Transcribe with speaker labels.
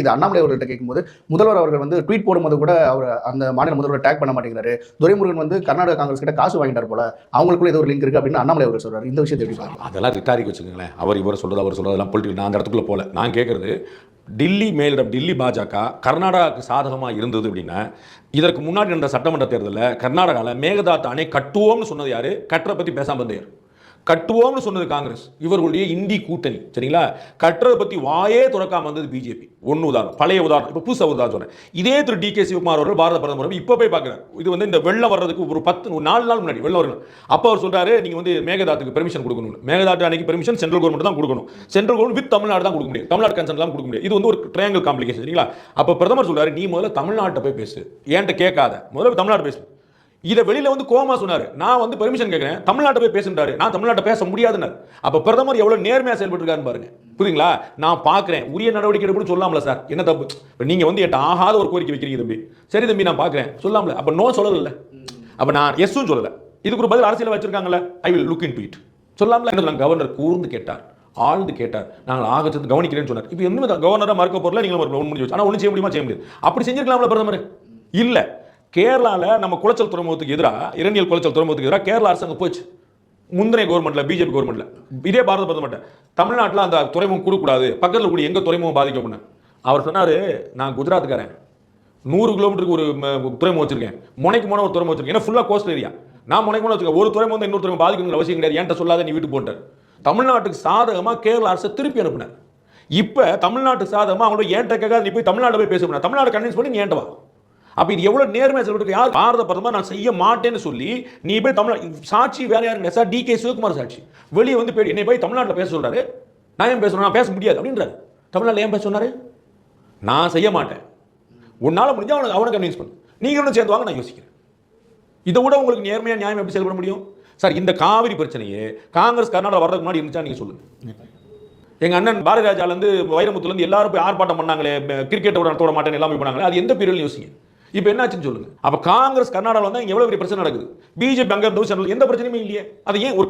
Speaker 1: இது அண்ணாமலை அவர்கள்ட்ட கேட்கும்போது முதல்வர் அவர்கள் வந்து ட்வீட் போடும்போது கூட அவர் அந்த மாநில முதல்வர் டேக் பண்ண மாட்டேங்கிறாரு. துரைமுருகன் வந்து கர்நாடக காங்கிரஸ் கிட்ட காசு வாங்கிட்டார் போல அவங்களுக்குள்ள ஏதோ ஒரு லிங்க் இருக்கு அப்படின்னு அண்ணாமலை அவர்கள் சொல்றாரு. இந்த விஷயத்தை எப்படி பாருங்க
Speaker 2: அதெல்லாம் ரிட்டாரிக் வச்சுக்கோங்களேன். அவர் இவரை சொல்றது அவர் சொல்றதெல்லாம் பொலிட்டிக்கல் நான் அந்த இடத்துக்குள்ள போல. நான் கேட்குறது டில்லி மேலிடம் டில்லி பாஜக கர்நாடகாவுக்கு சாதகமாக இருந்தது அப்படின்னா இதற்கு முன்னாடி நடந்த சட்டமன்ற தேர்தலில் கர்நாடகாவில் மேகதாத்து அணை கட்டுவோம்னு சொன்னது யார்? கட்டுற பற்றி பேசாமல் இருந்தார் கட்டுவோம்னு சொன்னது காங்கிரஸ். இவர்களுடைய இந்தி கூட்டணி. சரிங்களா? கட்டுறதை பற்றி வாயே துறக்காம வந்தது பிஜேபி ஒன்று உதாரணம். பழைய உதாரணம். இப்போ புதுசாக உதாரணம் சொன்னேன். இதே திரு டி கே சிவகுமார் அவர்கள் பாரத பிரதமர் இப்போ போய் பார்க்குறாரு இது வந்து இந்த வெள்ளம் வர்றதுக்கு ஒரு பத்து ஒரு நாலு நாள் முன்னாடி வெள்ளம் வரணும். அப்போ அவர் சொல்றாரு நீங்கள் வந்து மேகதாத்துக்கு பெர்மிஷன் கொடுக்கணும் மேகதாட்டு அன்னைக்கு பெர்மிஷன் சென்ட்ரல் கவர்மெண்ட் தான் கொடுக்கணும். சென்ட்ரல் கவர்மெண்ட் வித் தமிழ்நாடு தான் கொடுக்க முடியும். தமிழ்நாடு கன்சர்ன் தான் கொடுக்க முடியும் இது வந்து ஒரு ட்ரையாங்கல் காம்ப்ளிகேஷன் சரிங்களா? அப்போ பிரதமர் சொல்றாரு நீ முதல்ல தமிழ்நாட்டை போய் பேசு. ஏன்ட்ட கேட்காத. முதல்ல தமிழ்நாடு பேசு. இதை வெளியில வந்து கோமா சொன்னார். நான் வந்து பெர்மிஷன் கேட்கிறேன் தமிழ்நாட்டை போய் பேசுன்றாரு. நான் தமிழ்நாட்டை பேச முடியாதுன்னாரு. அப்போ பிரதமர் எவ்வளோ நேர்மையாக செயல்பட்டுருக்காருன்னு பாருங்க. புரியுங்களா நான் பார்க்குறேன் உரிய நடவடிக்கை எடுக்கணும்னு சொல்லாமல சார். என்ன தப்பு? நீங்கள் வந்து எட்ட ஆகாத ஒரு கோரிக்கை வைக்கிறீங்க தம்பி. சரி தம்பி நான் பார்க்குறேன் சொல்லாமல. அப்போ நோ சொல்லல அப்போ நான் எஸ்ஸும் சொல்லலை. இதுக்கு ஒரு பதில் அரசியல் வச்சிருக்காங்கல்ல. I will look in tweet சொல்லாமல. என்ன கவர்னர் கூர்ந்து கேட்டார். ஆழ்ந்து கேட்டார். நாங்கள் ஆகச்சது கவனிக்கிறேன்னு சொன்னார். இப்போ என்ன கவர்னராக மறுக்க போறல நீங்கள் ஒரு முடிஞ்சு வச்சு ஆனால் ஒன்றும் செய்ய முடியுமா? செய்ய முடியாது. அப்படி செஞ்சிருக்கலாம்ல பிரதமர். இல்லை. கேரளாவில் நம்ம குளச்சல் துறைமுகத்துக்கு எதிராக இரணியல் குளச்சல் துறைமுகத்துக்கு எதிராக கேரளா அரசாங்கம் போச்சு. முந்தைய கவர்மெண்ட்ல பிஜேபி கவர்மெண்ட்ல இதே பாரத பிரதமர்ட்ட தமிழ்நாட்டில் அந்த துறைமுகம் கொடுக்கூடாது பக்கத்தில் கூடிய எங்க துறைமுகம் பாதிக்கப்படும் அவர் சொன்னார் நான் குஜராத்துக்காரன் நூறு கிலோமீட்டருக்கு ஒரு துறைமுகம் வச்சிருக்கேன். முனைக்கு போன ஒரு துறைமுகம் வச்சிருக்கேன். ஏன்னா ஃபுல்லாக கோஸ்ட் ஏரியா நான் முனைக்கு போன வச்சிருக்கேன். ஒரு துறைமுகம் வந்து இன்னொரு துறைமுகம் பாதிக்கணுங்கிற அவசியம் கிடையாது. என்கிட்ட சொல்லாத நீ வீட்டுக்கு போட்டார் தமிழ்நாட்டுக்கு சாதகமாக கேரள அரசை திருப்பி அனுப்பினார் இப்போ தமிழ்நாட்டுக்கு சாதகமாக அவங்களோட ஏன்ட்ட கேட்காது நீ போய் தமிழ்நாடு போய் பேச தமிழ்நாடு கன்வின்ஸ் பண்ணி நீ ஏன்ட்டவா அப்போ இது எவ்வளோ நேர்மையாக சொல்லிட்டு யார் பாரத பிரதமர்? நான் செய்ய மாட்டேன்னு சொல்லி நீ போய் தமிழ் சாட்சி வேற யாரும் சார் டி கே சிவகுமார் சாட்சி. வெளியே வந்து போய் என்னை போய் தமிழ்நாட்டில் பேச சொல்கிறாரு நான் ஏன் பேசணும்? நான் பேச முடியாது அப்படின்றாரு. தமிழ்நாட்டில் ஏன் பேச சொன்னாரு? நான் செய்ய மாட்டேன். உன்னால் முடிஞ்சால் அவனுக்கு அவனை கன்வின்ஸ் பண்ணு. நீங்களும் சேர்ந்து வாங்க நான் யோசிக்கிறேன். இதை விட உங்களுக்கு நேர்மையாக நியாயம் எப்படி செயல்பட முடியும்? சார் இந்த காவிரி பிரச்சனையே காங்கிரஸ் கர்நாடகா வரதுக்கு முன்னாடி இருந்துச்சா? நீங்கள் சொல்லுங்கள் எங்கள் அண்ணன் பாரதிராஜாலேருந்து வைரமுத்துலேருந்து எல்லாரும் போய் ஆர்ப்பாட்டம் பண்ணாங்களே கிரிக்கெட் விட தொட மாட்டேன்னு எல்லாமே பண்ணாங்களே அது எந்த பீரியட்லையும் யோசிங்க? இப்போ என்னாச்சுன்னு சொல்லுங்க. அப்ப காங்கிரஸ் கர்நாடகாவில் தான் எவ்வளோ பெரிய பிரச்சனை நடக்குது? பிஜேபி அங்கே எந்த பிரச்சனையுமே இல்லையே. அது ஏன் ஒரு